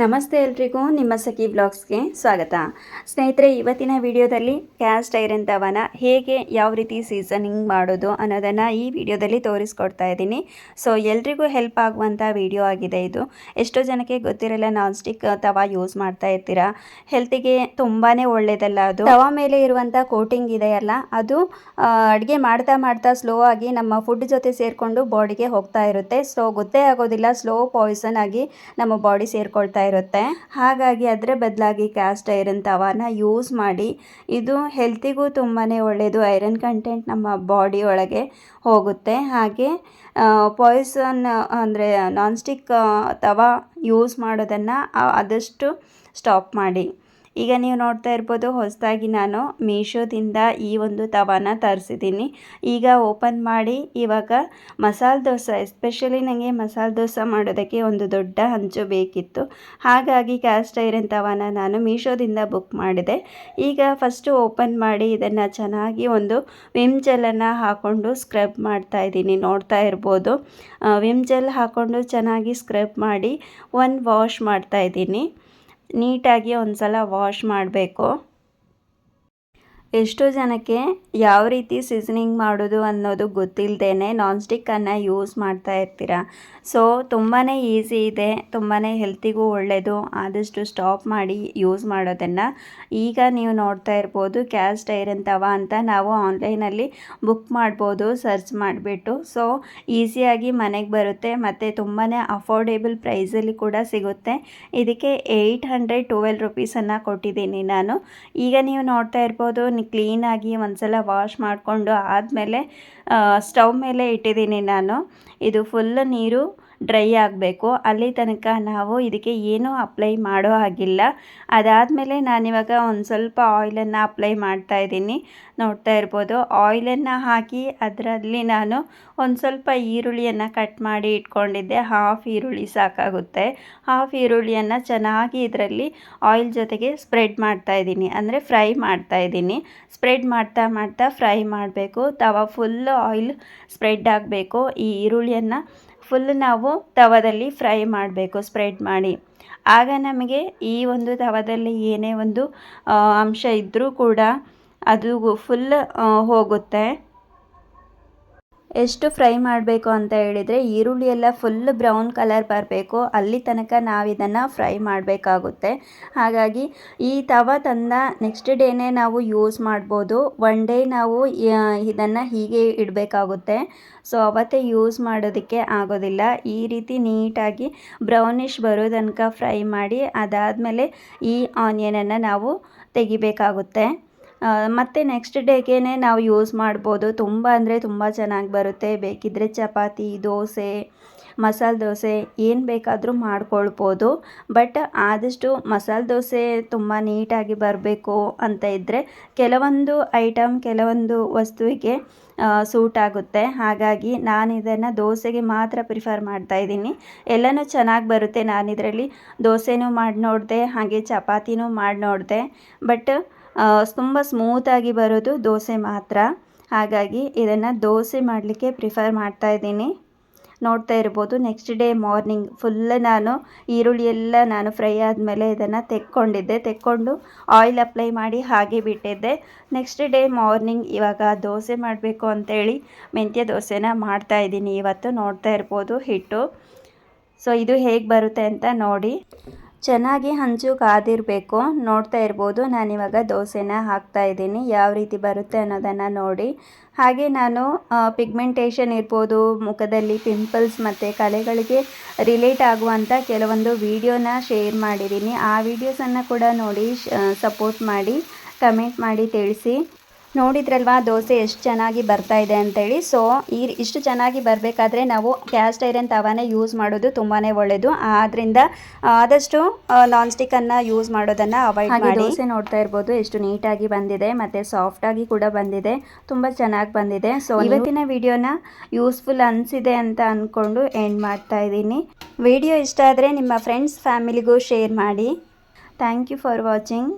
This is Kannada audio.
ನಮಸ್ತೆ ಎಲ್ರಿಗೂ, ನಿಮ್ಮ ಸಖಿ ಬ್ಲಾಗ್ಸ್ಗೆ ಸ್ವಾಗತ. ಸ್ನೇಹಿತರೆ, ಇವತ್ತಿನ ವಿಡಿಯೋದಲ್ಲಿ ಕ್ಯಾಸ್ಟ್ ಐರನ್ ತವನ ಹೇಗೆ ಯಾವ ರೀತಿ ಸೀಸನಿಂಗ್ ಮಾಡೋದು ಅನ್ನೋದನ್ನು ಈ ವಿಡಿಯೋದಲ್ಲಿ ತೋರಿಸ್ಕೊಡ್ತಾ ಇದ್ದೀನಿ. ಸೊ ಎಲ್ರಿಗೂ ಹೆಲ್ಪ್ ಆಗುವಂಥ ವಿಡಿಯೋ ಆಗಿದೆ ಇದು. ಎಷ್ಟೋ ಜನಕ್ಕೆ ಗೊತ್ತಿರಲ್ಲ ನಾನ್ ಸ್ಟಿಕ್ ತವ ಯೂಸ್ ಮಾಡ್ತಾ ಇರ್ತೀರಾ. ಹೆಲ್ತಿಗೆ ತುಂಬಾ ಒಳ್ಳೆಯದಲ್ಲ ಅದು. ತವ ಮೇಲೆ ಇರುವಂಥ ಕೋಟಿಂಗ್ ಇದೆಯಲ್ಲ ಅದು ಅಡುಗೆ ಮಾಡ್ತಾ ಮಾಡ್ತಾ ಸ್ಲೋ ಆಗಿ ನಮ್ಮ ಫುಡ್ ಜೊತೆ ಸೇರಿಕೊಂಡು ಬಾಡಿಗೆ ಹೋಗ್ತಾ ಇರುತ್ತೆ. ಸೊ ಗೊತ್ತೇ ಆಗೋದಿಲ್ಲ ಸ್ಲೋ ಪಾಯ್ಸನ್ ಆಗಿ ನಮ್ಮ ಬಾಡಿ ಸೇರ್ಕೊಳ್ತಾ ಇರುತ್ತೆ. ಹಾಗಾಗಿ ಅದರ ಬದಲಾಗಿ ಕ್ಯಾಸ್ಟ್ ಐರನ್ ತವಾನ ಯೂಸ್ ಮಾಡಿ, ಇದು ಹೆಲ್ತಿಗೂ ತುಂಬಾ ಒಳ್ಳೆಯದು ಐರನ್ ಕಂಟೆಂಟ್ ನಮ್ಮ ಬಾಡಿ ಒಳಗೆ ಹೋಗುತ್ತೆ. ಹಾಗೆ ಪಾಯ್ಸನ್ ಅಂದರೆ ನಾನ್ಸ್ಟಿಕ್ ತವಾ ಯೂಸ್ ಮಾಡೋದನ್ನು ಆದಷ್ಟು ಸ್ಟಾಪ್ ಮಾಡಿ. ಈಗ ನೀವು ನೋಡ್ತಾ ಇರ್ಬೋದು, ಹೊಸದಾಗಿ ನಾನು ಮೀಶೋದಿಂದ ಈ ಒಂದು ತವಾನ ತರಿಸಿದ್ದೀನಿ. ಈಗ ಓಪನ್ ಮಾಡಿ, ಇವಾಗ ಮಸಾಲೆ ದೋಸೆ, ಎಸ್ಪೆಷಲಿ ನನಗೆ ಮಸಾಲೆ ದೋಸೆ ಮಾಡೋದಕ್ಕೆ ಒಂದು ದೊಡ್ಡ ಹಂಚು ಬೇಕಿತ್ತು. ಹಾಗಾಗಿ ಕ್ಯಾಸ್ಟ್ ಐರನ್ ತವಾನ ನಾನು ಮೀಶೋದಿಂದ ಬುಕ್ ಮಾಡಿದೆ. ಈಗ ಫಸ್ಟು ಓಪನ್ ಮಾಡಿ, ಇದನ್ನು ಚೆನ್ನಾಗಿ ಒಂದು ವಿಮ್ ಜೆಲ್ಲನ್ನು ಹಾಕ್ಕೊಂಡು ಸ್ಕ್ರಬ್ ಮಾಡ್ತಾ ಇದ್ದೀನಿ. ನೋಡ್ತಾ ಇರ್ಬೋದು. ವಿಮ್ ಜೆಲ್ ಹಾಕ್ಕೊಂಡು ಚೆನ್ನಾಗಿ ಸ್ಕ್ರಬ್ ಮಾಡಿ ಒಂದು ವಾಶ್ ಮಾಡ್ತಾ ಇದ್ದೀನಿ. ನೀಟಾಗಿ ಒಂದು ಸಲ ವಾಶ್ ಮಾಡಬೇಕು. ಎಷ್ಟೋ ಜನಕ್ಕೆ ಯಾವ ರೀತಿ ಸೀಸನಿಂಗ್ ಮಾಡೋದು ಅನ್ನೋದು ಗೊತ್ತಿಲ್ಲದೇ ನಾನ್ ಸ್ಟಿಕ್ಕನ್ನು ಯೂಸ್ ಮಾಡ್ತಾ ಇರ್ತೀರ. ಸೊ ತುಂಬಾ ಈಸಿ ಇದೆ ತುಂಬಾ ಹೆಲ್ತಿಗೂ ಒಳ್ಳೆಯದು ಆದಷ್ಟು ಸ್ಟಾಪ್ ಮಾಡಿ ಯೂಸ್ ಮಾಡೋದನ್ನು. ಈಗ ನೀವು ನೋಡ್ತಾ ಇರ್ಬೋದು ಕ್ಯಾಸ್ಟ್ ಐರನ್ ತವ ಅಂತ ನಾವು ಆನ್ಲೈನಲ್ಲಿ ಬುಕ್ ಮಾಡ್ಬೋದು ಸರ್ಚ್ ಮಾಡಿಬಿಟ್ಟು. ಸೊ ಈಸಿಯಾಗಿ ಮನೆಗೆ ಬರುತ್ತೆ, ಮತ್ತು ತುಂಬಾ ಅಫೋರ್ಡೇಬಲ್ ಪ್ರೈಸಲ್ಲಿ ಕೂಡ ಸಿಗುತ್ತೆ. ಇದಕ್ಕೆ ಏಯ್ಟ್ ಹಂಡ್ರೆಡ್ ಟುವೆಲ್ ರುಪೀಸನ್ನು ಕೊಟ್ಟಿದ್ದೀನಿ ನಾನು. ಈಗ ನೀವು ನೋಡ್ತಾ ಇರ್ಬೋದು ಕ್ಲೀನಾಗಿ ಒಂದ್ಸಲ ವಾಶ್ ಮಾಡಿಕೊಂಡು ಆದಮೇಲೆ ಸ್ಟವ್ ಮೇಲೆ ಇಟ್ಟಿದ್ದೀನಿ ನಾನು. ಇದು ಫುಲ್ ನೀರು ಡ್ರೈ ಆಗಬೇಕು. ಅಲ್ಲಿ ತನಕ ನಾವು ಇದಕ್ಕೆ ಏನೂ ಅಪ್ಲೈ ಮಾಡೋ ಹಾಗಿಲ್ಲ. ಅದಾದಮೇಲೆ ನಾನಿವಾಗ ಒಂದು ಸ್ವಲ್ಪ ಆಯಿಲನ್ನು ಅಪ್ಲೈ ಮಾಡ್ತಾ ಇದ್ದೀನಿ. ನೋಡ್ತಾ ಇರ್ಬೋದು. ಆಯಿಲನ್ನು ಹಾಕಿ ಅದರಲ್ಲಿ ನಾನು ಒಂದು ಸ್ವಲ್ಪ ಈರುಳ್ಳಿಯನ್ನು ಕಟ್ ಮಾಡಿ ಇಟ್ಕೊಂಡಿದ್ದೆ. ಹಾಫ್ ಈರುಳ್ಳಿ ಸಾಕಾಗುತ್ತೆ. ಹಾಫ್ ಈರುಳ್ಳಿಯನ್ನು ಚೆನ್ನಾಗಿ ಇದರಲ್ಲಿ ಆಯಿಲ್ ಜೊತೆಗೆ ಸ್ಪ್ರೆಡ್ ಮಾಡ್ತಾ ಇದ್ದೀನಿ. ಅಂದರೆ ಫ್ರೈ ಮಾಡ್ತಾ ಇದ್ದೀನಿ. ಸ್ಪ್ರೆಡ್ ಮಾಡ್ತಾ ಮಾಡ್ತಾ ಫ್ರೈ ಮಾಡಬೇಕು. ತವ ಫುಲ್ ಆಯಿಲ್ ಸ್ಪ್ರೆಡ್ ಆಗಬೇಕು. ಈ ಈರುಳ್ಳಿಯನ್ನು ಫುಲ್ ನಾವು ತವದಲ್ಲಿ ಫ್ರೈ ಮಾಡಬೇಕು, ಸ್ಪ್ರೆಡ್ ಮಾಡಿ. ಆಗ ನಮಗೆ ಈ ಒಂದು ತವದಲ್ಲಿ ಏನೇ ಒಂದು ಅಂಶ ಇದ್ದರೂ ಕೂಡ ಅದು ಫುಲ್ ಹೋಗುತ್ತೆ. ಎಷ್ಟು ಫ್ರೈ ಮಾಡಬೇಕು ಅಂತ ಹೇಳಿದರೆ ಈರುಳ್ಳಿ ಎಲ್ಲ ಫುಲ್ ಬ್ರೌನ್ ಕಲರ್ ಬರಬೇಕು. ಅಲ್ಲಿ ತನಕ ನಾವು ಇದನ್ನು ಫ್ರೈ ಮಾಡಬೇಕಾಗುತ್ತೆ. ಹಾಗಾಗಿ ಈ ತವ ತಂದ ನೆಕ್ಸ್ಟ್ ಡೇನೇ ನಾವು ಯೂಸ್ ಮಾಡ್ಬೋದು. ಒನ್ ಡೇ ನಾವು ಇದನ್ನು ಹೀಗೆ ಇಡಬೇಕಾಗುತ್ತೆ. ಸೊ ಅವತ್ತೇ ಯೂಸ್ ಮಾಡೋದಕ್ಕೆ ಆಗೋದಿಲ್ಲ. ಈ ರೀತಿ ನೀಟಾಗಿ ಬ್ರೌನಿಷ್ ಬರೋ ತನಕ ಫ್ರೈ ಮಾಡಿ ಅದಾದಮೇಲೆ ಈ ಆನಿಯನನ್ನು ನಾವು ತೆಗಿಬೇಕಾಗುತ್ತೆ. ಮತ್ತು ನೆಕ್ಸ್ಟ್ ಡೇಗೇ ನಾವು ಯೂಸ್ ಮಾಡ್ಬೋದು. ತುಂಬ ಅಂದರೆ ತುಂಬ ಚೆನ್ನಾಗಿ ಬರುತ್ತೆ. ಬೇಕಿದ್ದರೆ ಚಪಾತಿ, ದೋಸೆ, ಮಸಾಲೆ ದೋಸೆ ಏನು ಬೇಕಾದರೂ ಮಾಡ್ಕೊಳ್ಬೋದು. ಬಟ್ ಆದಷ್ಟು ಮಸಾಲೆ ದೋಸೆ ತುಂಬ ನೀಟಾಗಿ ಬರಬೇಕು ಅಂತ ಇದ್ದರೆ ಕೆಲವೊಂದು ಐಟಮ್ ಕೆಲವೊಂದು ವಸ್ತುವಿಗೆ ಸೂಟ್ ಆಗುತ್ತೆ. ಹಾಗಾಗಿ ನಾನು ಇದನ್ನು ದೋಸೆಗೆ ಮಾತ್ರ ಪ್ರಿಫರ್ ಮಾಡ್ತಾ ಇದ್ದೀನಿ. ಎಲ್ಲನೂ ಚೆನ್ನಾಗಿ ಬರುತ್ತೆ. ನಾನು ಇದರಲ್ಲಿ ದೋಸೆನೂ ಮಾಡಿ ನೋಡಿದೆ ಹಾಗೆ ಚಪಾತಿನೂ ಮಾಡಿ ನೋಡಿದೆ ಬಟ್ ತುಂಬ ಸ್ಮೂತಾಗಿ ಬರೋದು ದೋಸೆ ಮಾತ್ರ. ಹಾಗಾಗಿ ಇದನ್ನು ದೋಸೆ ಮಾಡಲಿಕ್ಕೆ ಪ್ರಿಫರ್ ಮಾಡ್ತಾ ಇದ್ದೀನಿ. ನೋಡ್ತಾ ಇರ್ಬೋದು ನೆಕ್ಸ್ಟ್ ಡೇ ಮಾರ್ನಿಂಗ್ ಫುಲ್ ನಾನು ಈರುಳ್ಳಿ ಎಲ್ಲ ನಾನು ಫ್ರೈ ಆದಮೇಲೆ ಇದನ್ನು ತೆಕ್ಕೊಂಡಿದ್ದೆ. ತೆಕ್ಕೊಂಡು ಆಯಿಲ್ ಅಪ್ಲೈ ಮಾಡಿ ಹಾಗೆ ಬಿಟ್ಟಿದ್ದೆ. ನೆಕ್ಸ್ಟ್ ಡೇ ಮಾರ್ನಿಂಗ್ ಇವಾಗ ದೋಸೆ ಮಾಡಬೇಕು ಅಂತೇಳಿ ಮೆಂತ್ಯ ದೋಸೆನ ಮಾಡ್ತಾ ಇದ್ದೀನಿ. ಇವತ್ತು ನೋಡ್ತಾ ಇರ್ಬೋದು ಹಿಟ್ಟು. ಸೊ ಇದು ಹೇಗೆ ಬರುತ್ತೆ ಅಂತ ನೋಡಿ. ಚೆನ್ನಾಗಿ ಹಂಚು ಕಾದಿರಬೇಕು ನೋಡ್ತಾ ಇರ್ಬೋದು, ನಾನಿವಾಗ ದೋಸೆನ ಹಾಕ್ತಾ ಇದ್ದೀನಿ. ಯಾವ ರೀತಿ ಬರುತ್ತೆ ಅನ್ನೋದನ್ನು ನೋಡಿ. ಹಾಗೆ ನಾನು ಪಿಗ್ಮೆಂಟೇಷನ್ ಇರ್ಬೋದು, ಮುಖದಲ್ಲಿ ಪಿಂಪಲ್ಸ್ ಮತ್ತು ಕಲೆಗಳಿಗೆ ರಿಲೇಟ್ ಆಗುವಂಥ ಕೆಲವೊಂದು ವಿಡಿಯೋನ ಶೇರ್ ಮಾಡಿದ್ದೀನಿ. ಆ ವಿಡಿಯೋಸನ್ನು ಕೂಡ ನೋಡಿ ಸಪೋರ್ಟ್ ಮಾಡಿ ಕಮೆಂಟ್ ಮಾಡಿ ತಿಳಿಸಿ. ನೋಡಿದ್ರಲ್ವಾ ದೋಸೆ ಎಷ್ಟು ಚೆನ್ನಾಗಿ ಬರ್ತಾ ಇದೆ ಅಂತೇಳಿ. ಸೊ ಈ ಇಷ್ಟು ಚೆನ್ನಾಗಿ ಬರಬೇಕಾದ್ರೆ ನಾವು ಕ್ಯಾಸ್ಟ್ ಐರನ್ ತವಾನೇ ಯೂಸ್ ಮಾಡೋದು ತುಂಬಾ ಒಳ್ಳೆಯದು ಆದ್ದರಿಂದ ಆದಷ್ಟು ನಾನ್ ಸ್ಟಿಕ್ಕನ್ನು ಯೂಸ್ ಮಾಡೋದನ್ನು ಅವಾಯ್ಡ್ ಮಾಡಿ. ದೋಸೆ ನೋಡ್ತಾ ಇರ್ಬೋದು. ಎಷ್ಟು ನೀಟಾಗಿ ಬಂದಿದೆ ಮತ್ತು ಸಾಫ್ಟಾಗಿ ಕೂಡ ಬಂದಿದೆ. ತುಂಬ ಚೆನ್ನಾಗಿ ಬಂದಿದೆ. ಸೊ ಇವತ್ತಿನ ವಿಡಿಯೋನ ಯೂಸ್ಫುಲ್ ಅನಿಸಿದೆ ಅಂತ ಅಂದ್ಕೊಂಡು ಎಂಡ್ ಮಾಡ್ತಾ ಇದ್ದೀನಿ. ವಿಡಿಯೋ ಇಷ್ಟ ಆದರೆ ನಿಮ್ಮ ಫ್ರೆಂಡ್ಸ್ ಫ್ಯಾಮಿಲಿಗೂ ಶೇರ್ ಮಾಡಿ. Thank you for watching